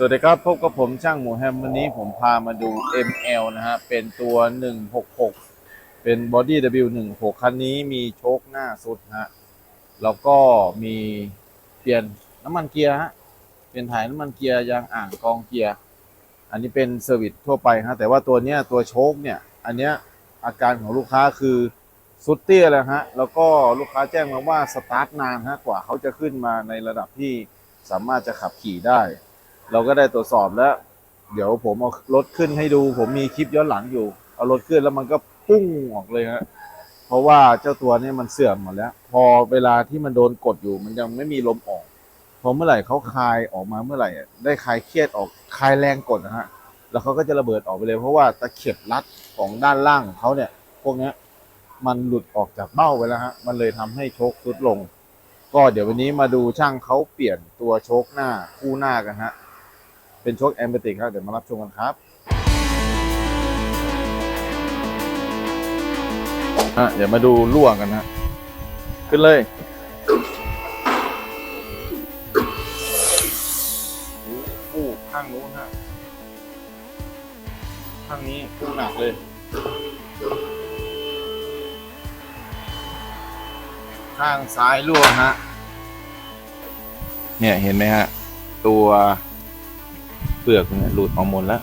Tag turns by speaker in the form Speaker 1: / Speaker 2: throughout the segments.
Speaker 1: สวัสดีครับ พบกับผมช่างหมูแฮมวันนี้ผมพามาดู ML นะฮะ เป็นตัว 166 เป็น Body W16 คันนี้มีโชคหน้าสุดฮะ แล้วก็มีเปลี่ยนน้ำมันเกียร์ฮะ เปลี่ยนถ่ายน้ำมันเกียร์ยางอ่างกองเกียร์ อันนี้เป็นเซอร์วิสทั่วไปฮะ แต่ว่าตัวเนี้ยตัวโชคเนี่ย อันเนี้ยอาการของลูกค้าคือสุดเตี้ยแล้วฮะ แล้วก็ลูกค้าแจ้งมาว่าสตาร์ทนานฮะ กว่าเขาจะขึ้นมาในระดับที่สามารถจะขับขี่ได้ เราก็ได้ตรวจสอบแล้ว เดี๋ยวผมเอารถขึ้นให้ดู ผมมีคลิปย้อนหลังอยู่ เอารถขึ้นแล้วมันก็ปุ้งออกเลยฮะเพราะว่าเจ้าตัวนี้มันเสื่อมหมดแล้ว พอเวลาที่มันโดนกดอยู่ มันยังไม่มีลมออก พอเมื่อไหร่เขาคลายออกมาเมื่อไหร่ได้คลายเครียดออกคลายแรงกดนะฮะแล้วเขาก็จะระเบิดออกไปเลย เพราะว่าตะเข็บรัดของด้านล่างของเขาเนี่ย พวกนี้มันหลุดออกจากเบ้าไปแล้วฮะมันเลยทำให้โชคทรุดลง ก็เดี๋ยววันนี้มาดูช่างเขาเปลี่ยนตัวโชคหน้าคู่หน้ากันฮะ เป็นโชคแอมเบติกครับ เดี๋ยวมารับชมกันครับอะเดี๋ยวมาดูรั่วกันฮะขึ้นเลยคู่ข้างนู้นฮะข้างนี้คู่หนักเลยข้างซ้ายรั่วฮะ เนี่ยเห็นไหมฮะ ตัว ปลือกเนี่ยหลุดออกหมดแล้ว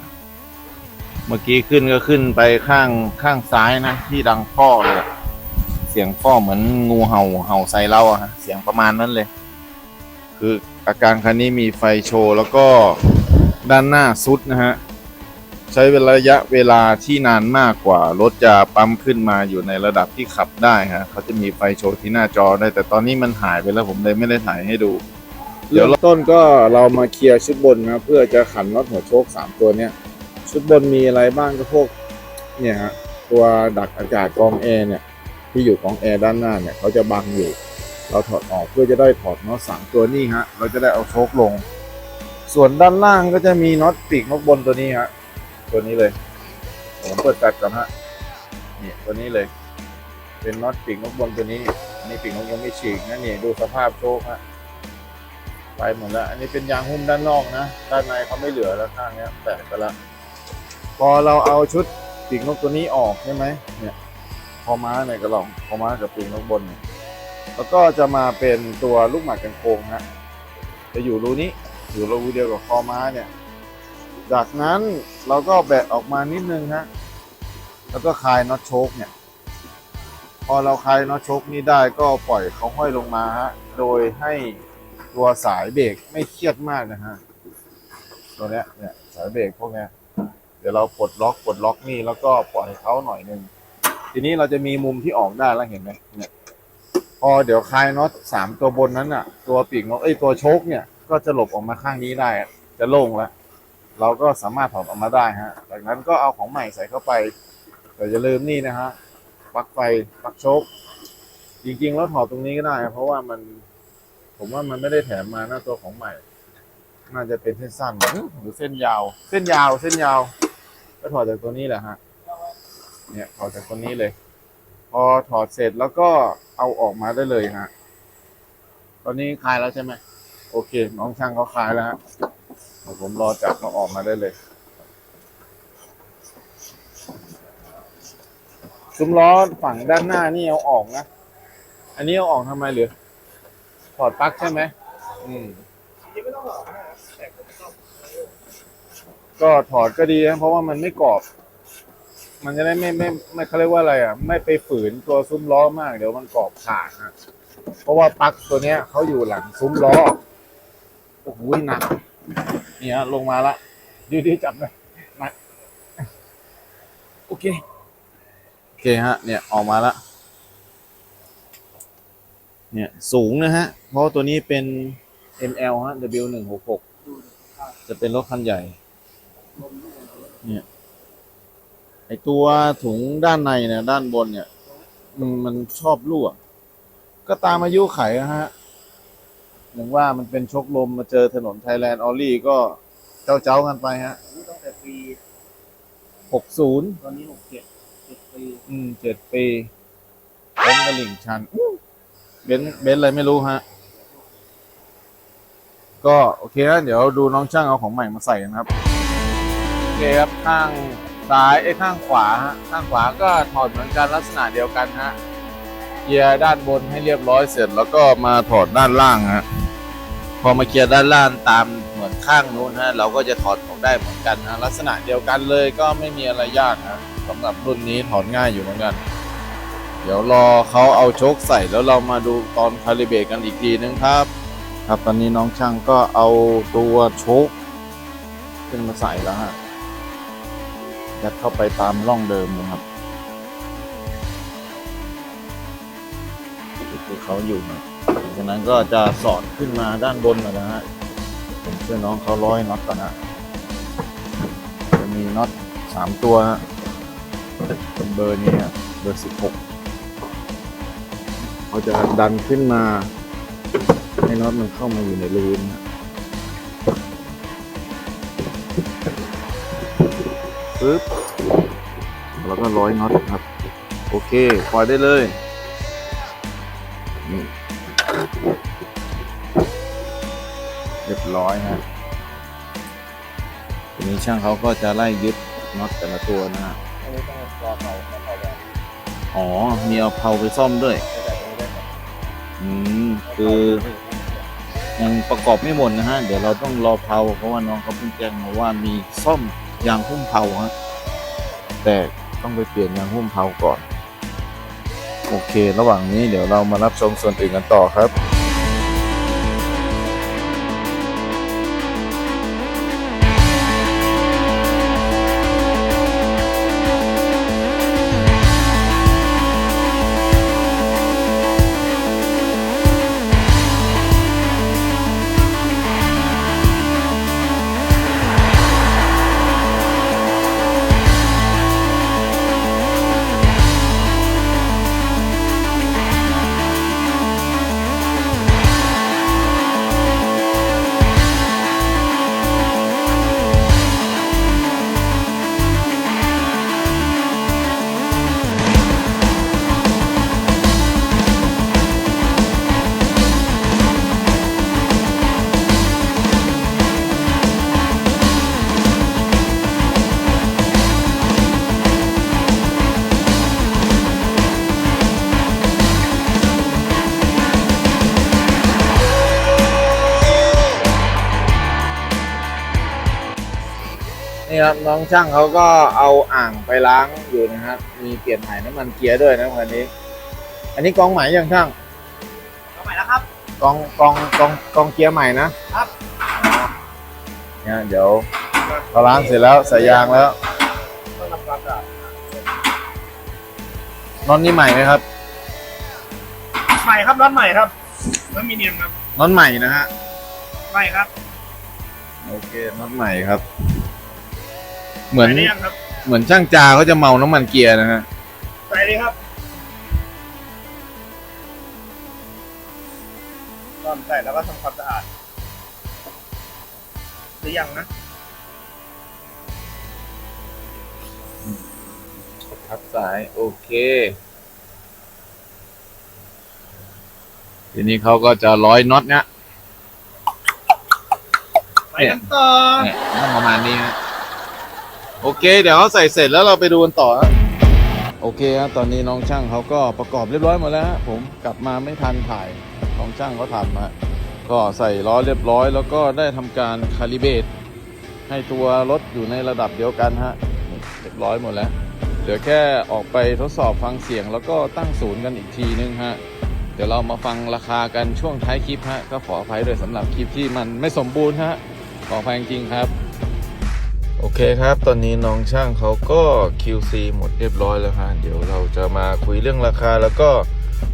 Speaker 1: เมื่อกี้ขึ้นก็ขึ้นไปข้างข้างซ้ายนะ ที่ดังพ่อเลยเสียงพ่อเหมือนงูเห่าเห่าใส่เราอะฮะเสียงประมาณนั้นเลย คืออาการคันนี้มีไฟโชว์แล้วก็ด้านหน้าซุดนะฮะ ใช้เวลาระยะเวลาที่นานมากกว่า รถจะปั๊มขึ้นมาอยู่ในระดับที่ขับได้ฮะเขาจะมีไฟโชว์ที่หน้าจอได้แต่ตอนนี้มันหายไปแล้วผมเลยไม่ได้ถ่ายให้ดู เดี๋ยวต้นก็เรามาเคลียร์ชุดบนนะเพื่อจะขันน็อตหัวโชคสามตัวเนี้ยชุดบนมีอะไรบ้างก็พวกเนี่ยฮะตัวดักอากาศกองแอร์เนี่ย ที่อยู่ของแอร์ด้านหน้าเนี่ยเขาจะบังอยู่ เราถอดออกเพื่อจะได้ถอดน็อตสามตัวนี้ฮะเราจะได้เอาโชคลง ส่วนด้านล่างก็จะมีน็อตปีกนกบนตัวนี้ฮะตัวนี้เลยผมเปิดตัดก่อนฮะนี่ตัวนี้เลย เป็นน็อตปีกนกบนตัวนี้อันนี้ปีกนกยังไม่ฉีกนะนี่ดูสภาพโชคฮะ ไปหมดแล้วอันนี้เป็นยางหุ้มด้านนอกนะด้านในเขาไม่เหลือแล้วข้างนี้แตกไปล้วพอเราเอาชุดปีกนกตัวนี้ออกใช่ไหมเนี่ยพอม้าในกระหล่องพอม้ากับปีกนกบนเนี่ยแล้วก็จะมาเป็นตัวลูกหมากกันโค้งฮะจะอยู่รูนี้อยู่รูเดียวกับคอม้าเนี่ยจากนั้นเราก็แบะออกมานิดนึงฮะแล้วก็คลายน็อตโชคเนี่ย พอเราคลายน็อตโชคนี้ได้ก็ปล่อยเขาห้อยลงมาฮะโดยให้ ตัวสายเบรกไม่เครียดมากนะฮะตัวเนี้ยเนี่ยสายเบรกพวกเนี้ยเดี๋ยวเราปลดล็อกปลดล็อกนี่แล้วก็ปล่อยเขาหน่อยหนึงทีนี้เราจะมีมุมที่ออกได้แล้วเห็นไหมเนี่ยพอเดี๋ยวคลายน็อตสามตัวบนนั้นอะ ตัวปีกนกเอ้ยตัวโชคเนี่ยก็จะหลบออกมาข้างนี้ได้ จะโล่งแล้วเราก็สามารถถอดออกมาได้ฮะจากนั้นก็เอาของใหม่ใส่เข้าไปแต่อย่าลืมนี่นะฮะปลั๊กไฟปลั๊กโชคจริงๆแล้วถอดตรงนี้ก็ได้ เพราะว่ามัน ผมว่ามันไม่ได้แถมมาหน้าตัวของใหม่ น่าจะเป็นเส้นสั้นหรือเส้นยาว เส้นยาว เส้นยาว ก็ถอดจากตัวนี้แหละฮะ เนี่ยถอดจากตัวนี้เลย พอถอดเสร็จแล้วก็เอาออกมาได้เลยฮะ ตอนนี้คลายแล้วใช่ไหมโอเค น้องช่างเขาคลายแล้วฮะผมรอจับมาออกมาได้เลยซุ้มล้อฝั่งด้านหน้านี่เอาออกนะ อันนี้เอาออกทำไมหรือ ถอดปลั๊กใช่ไหมอืมก็ถอดก็ดีนะเพราะว่ามันไม่กรอบ มันจะได้ไม่ไม่ไม่เขาเรียกว่าอะไรอะ ไม่ไปฝืนตัวซุ้มล้อมาก เดี๋ยวมันกรอบขาดนะเพราะว่าปลั๊กตัวเนี้ยเขาอยู่หลังซุ้มล้อโอ้โหหนัก เนี่ยลงมาละดูดีจับเลยหนักโอเค โอเคฮะ เนี่ยออกมาละ เนี่ยสูงนะฮะ เพราะว่าตัวนี้เป็น ML ฮะ W166 จะเป็นรถคันใหญ่ เนี่ยไอตัวถุงด้านในเนี่ย ด้านบนเนี่ยอืมมันชอบรั่ว ก็ตามอายุไขอะฮะอย่างว่ามันเป็นชกลมมาเจอถนนไทยแลนด์ออลลี่ก็เจ้าเจ้าๆกันไปฮะ
Speaker 2: ตั้งแต่ปี
Speaker 1: หกศูนย์
Speaker 2: ตอนนี้หกเจ็ดเจ็ดปี
Speaker 1: อืมเจ็ดปีเบนซ์ตลิ่งชัน เบนเบนอะไรไม่รู้ฮะ ก็โอเคนะเดี๋ยวดูน้องช่างเอาของใหม่มาใส่กันครับ โอเคครับข้างซ้ายไอ้ข้างขวาฮะข้างขวาก็ถอดเหมือนกันลักษณะเดียวกันฮะเกียร์ด้านบนให้เรียบร้อยเสร็จ แล้วก็มาถอดด้านล่างฮะพอมาเกียร์ด้านล่างตามเหมือนข้างนู้นฮะเราก็จะถอดออกได้เหมือนกันฮะลักษณะเดียวกันเลยก็ไม่มีอะไรยากฮะสำหรับรุ่นนี้ถอดง่ายอยู่เหมือนกัน เดี๋ยวรอเขาเอาโชคใส่แล้วเรามาดูตอนคาลิเบรตกันอีกทีนึงครับ ครับตอนนี้น้องช่างก็เอาตัวโชคขึ้นมาใส่แล้วฮะยัดเข้าไปตามร่องเดิมนะครับที่เขาอยู่นะจากนั้นก็จะสอดขึ้นมาด้านบนนะฮะผมช่วยน้องเขาร้อยน็อตก่อนนะจะมีน็อตสามตัวฮะเป็นเบอร์นี้เบอร์สิบหก เขาจะดันขึ้นมา ให้น็อตมันเข้ามาอยู่ในรูนะฮะปึ๊บแล้วก็ร้อยน็อตครับ โอเค ปล่อยได้เลยนี่เรียบร้อยฮะทีนี้ช่างเขาก็จะไล่ยึดน็อตแต่ละตัวนะฮะ
Speaker 2: อันนี้ต้องรอเขาเขาเขาแบบ
Speaker 1: อ๋อ มีเอาเพลาไปซ่อมด้วย อืมคือยังประกอบไม่หมดนะฮะ เดี๋ยวเราต้องรอเผาเพราะว่าน้องเขาเพิ่งแจ้งมาว่ามีซ่อมยางหุ้มเผาฮะแต่ต้องไปเปลี่ยนยางหุ้มเผาก่อน โอเค ระหว่างนี้เดี๋ยวเรามารับชมส่วนอื่นกันต่อครับ นี่ครับน้องช่างเขาก็เอาอ่างไปล้างอยู่นะครับ มีเปลี่ยนถ่ายน้ำมันเกียร์ด้วยนะวันนี้ อันนี้กองใหม่ยังช่าง
Speaker 2: เอาใหม่แล้วครับ
Speaker 1: กองกองกองกองเกียร์ใหม่นะครับเนี่ยเดี๋ยวเราล้างเสร็จแล้วใส่ยางแล้ว
Speaker 2: ต้องทำความสะอาด
Speaker 1: น็อตนี่ใหม่ไหมครับ
Speaker 2: ใหม่ครับร้อนใหม่ครับไม่มีเนียมครับ
Speaker 1: น็อตใหม่นะฮะ
Speaker 2: ใหม่ครับ
Speaker 1: โอเคน็อตใหม่ครับ เหมือน
Speaker 2: ใส่ได้ยังครับ
Speaker 1: เหมือนช่างจาเขาจะเมาน้ำมันเกียร์นะฮะ
Speaker 2: ใส่เลยครับตอนใส่แล้วก็ทำความสะอาดหรือยังนะ
Speaker 1: ครับสาย โอเค ทีนี้เขาก็จะร้อยน็อตเนี้ย
Speaker 2: ไปกันต่อ
Speaker 1: เนี่ยต้องประมาณนี้ฮะ โอเค เดี๋ยวเขาใส่เสร็จแล้วเราไปดูกันต่อฮะโอเคครับตอนนี้น้องช่างเขาก็ประกอบเรียบร้อยหมดแล้วฮะผมกลับมาไม่ทันถ่ายน้องช่างเขาทำฮะก็ใส่ล้อเรียบร้อย แล้วก็ได้ทำการคาลิเบตให้ตัวรถอยู่ในระดับเดียวกันฮะเรียบร้อยหมดแล้ว เหลือแค่ออกไปทดสอบฟังเสียง แล้วก็ตั้งศูนย์กันอีกทีนึงฮะเดี๋ยวเรามาฟังราคากันช่วงท้ายคลิปฮะก็ขออภัยด้วยสำหรับคลิปที่มันไม่สมบูรณ์ฮะขออภัยจริงๆครับ โอเคครับ ตอนนี้น้องช่างเขาก็ QC หมดเรียบร้อยแล้วฮะเดี๋ยวเราจะมาคุยเรื่องราคาแล้วก็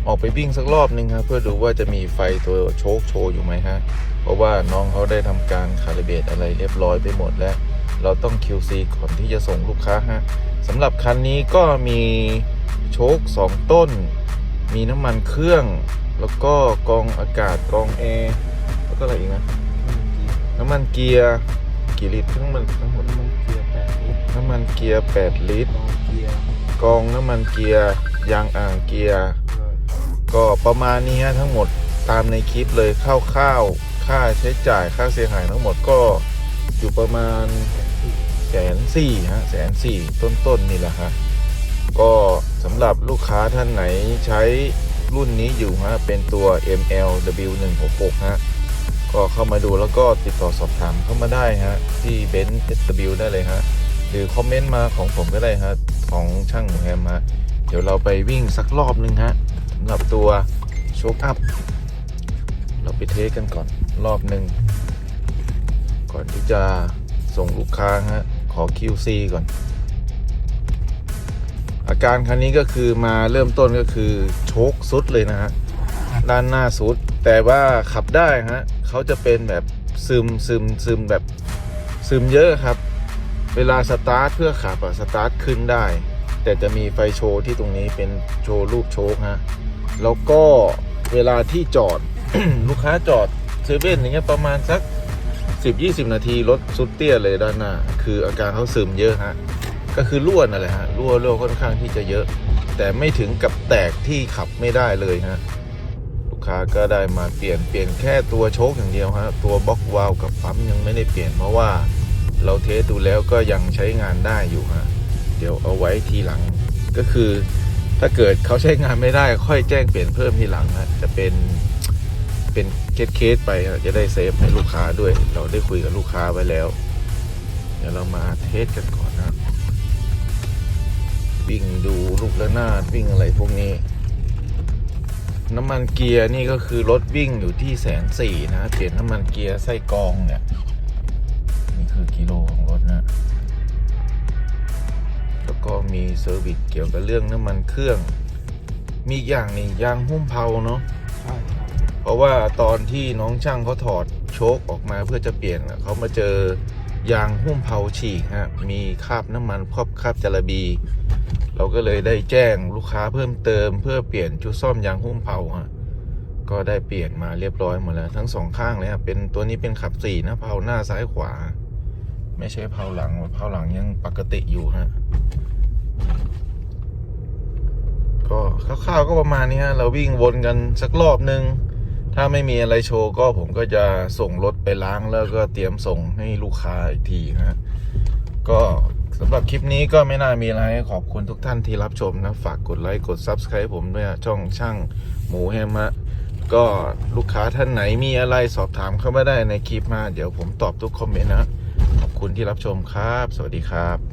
Speaker 1: ออกไปวิ่งสักรอบหนึงครับเพื่อดูว่าจะมีไฟตัวโชคโชว์อยู่ไหมฮะเพราะว่าน้องเขาได้ทำการคาลิเบตอะไรเรียบร้อยไปหมดแล้ว เราต้อง QC ก่อนที่จะส่งลูกค้าฮะสำหรับคันนี้ก็มีโชค2 ต้น มีน้ำมันเครื่อง แล้วก็กองอากาศกองแอร์แล้วก็อะไรอีกนะน้ำมันเกียร์กี่ลิตรทั้งหมดทั้งหมด
Speaker 2: กียร์
Speaker 1: 8 ลิตร
Speaker 2: เกียร์
Speaker 1: กองน้ำมันเกียร์ยางอ่างเกียร์ ก็ประมาณนี้ฮะทั้งหมดตามในคลิปเลยคร่าวๆค่าใช้จ่ายค่าเสียหายทั้งหมดก็อยู่ประมาณแสนสี่ฮะแสนสี่ต้นๆนี่แหละฮะก็สำหรับลูกค้าท่านไหนใช้รุ่นนี้อยู่ฮะเป็นตัว MLW166 ฮะก็เข้ามาดูแล้วก็ติดต่อสอบถามเข้ามาได้ฮะที่เบนซ์ SW ได้เลยฮะ หรือคอมเมนต์มาของผมก็ได้ฮะของช่างหมูแฮมฮะเดี๋ยวเราไปวิ่งสักรอบนึงฮะสำหรับตัวโชคอัพ เราไปเทสกันก่อนรอบหนึ่งก่อนที่จะส่งลูกค้าฮะขอ QC ก่อน อาการคันนี้ก็คือมาเริ่มต้นก็คือโชคสุดเลยนะฮะด้านหน้าสุด แต่ว่าขับได้ฮะเขาจะเป็นแบบซึมซึมซึมแบบซึมเยอะครับ เวลาสตาร์ทเพื่อขับอะสตาร์ทขึ้นได้ แต่จะมีไฟโชว์ที่ตรงนี้เป็นโชว์รูปโชคฮะแล้วก็เวลาที่จอด ลูกค้าจอดเซเว่นอย่างเงี้ยประมาณสัก 10-20 นาทีรถสุดเตี้ยเลยด้านหน้า คืออาการเขาซึมเยอะฮะก็คือรั่วนั่นแหละฮะรั่วรั่วค่อนข้างที่จะเยอะ แต่ไม่ถึงกับแตกที่ขับไม่ได้เลยฮะลูกค้าก็ได้มาเปลี่ยนเปลี่ยนแค่ตัวโชคอย่างเดียวฮะตัวบล็อกวาล์วกับปั๊มยังไม่ได้เปลี่ยนเพราะว่า เราเทสดูแล้วก็ยังใช้งานได้อยู่ฮะเดี๋ยวเอาไว้ทีหลังก็คือ ถ้าเกิดเขาใช้งานไม่ได้ค่อยแจ้งเปลี่ยนเพิ่มทีหลังฮะจะเป็นเป็นเคสเคสๆไปฮะจะได้เซฟให้ลูกค้าด้วย เราได้คุยกับลูกค้าไว้แล้ว เดี๋ยวเรามาเทสกันก่อนนะวิ่งดูลูกระนาดวิ่งอะไรพวกนี้น้ำมันเกียร์นี่ก็คือรถวิ่งอยู่ที่แสนสี่นะ เปลี่ยนน้ำมันเกียร์ไส้กองเนี่ย คือกิโลของรถนะ แล้วก็มีเซอร์วิสเกี่ยวกับเรื่องน้ำมันเครื่อง มีอีกอย่างนี่ยางหุ้มเพาเนาะ
Speaker 2: ใช่ครับ
Speaker 1: เพราะว่าตอนที่น้องช่างเขาถอดโชคออกมาเพื่อจะเปลี่ยนน่ะเขามาเจอยางหุ้มเพาฉีกฮะมีคราบน้ำมันครอบคราบจาระบี เราก็เลยได้แจ้งลูกค้าเพิ่มเติม เพื่อเปลี่ยนชุดซ่อมยางหุ้มเพาฮะก็ได้เปลี่ยนมาเรียบร้อยหมดแล้ว ทั้งสองข้างเลยครับเป็นตัวนี้เป็นขับสี่นะเพาหน้าซ้ายขวา ไม่ใช่เพาหลังเพาหลังยังปกติอยู่ฮะก็คร่าวๆก็ประมาณนี้ฮะเราวิ่งวนกันสักรอบนึง ถ้าไม่มีอะไรโชว์ก็ผมก็จะส่งรถไปล้างแล้วก็เตรียมส่งให้ลูกค้าอีกทีฮะก็สำหรับคลิปนี้ก็ไม่น่ามีอะไรขอบคุณทุกท่านที่รับชมนะ ฝากกดไลค์กด Subscribe ผมด้วยช่องช่างหมูแฮมะก็ลูกค้าท่านไหนมีอะไรสอบถามเข้ามาได้ในคลิปมา เดี๋ยวผมตอบทุกคอมเมนต์นะ คุณที่รับชมครับ สวัสดีครับ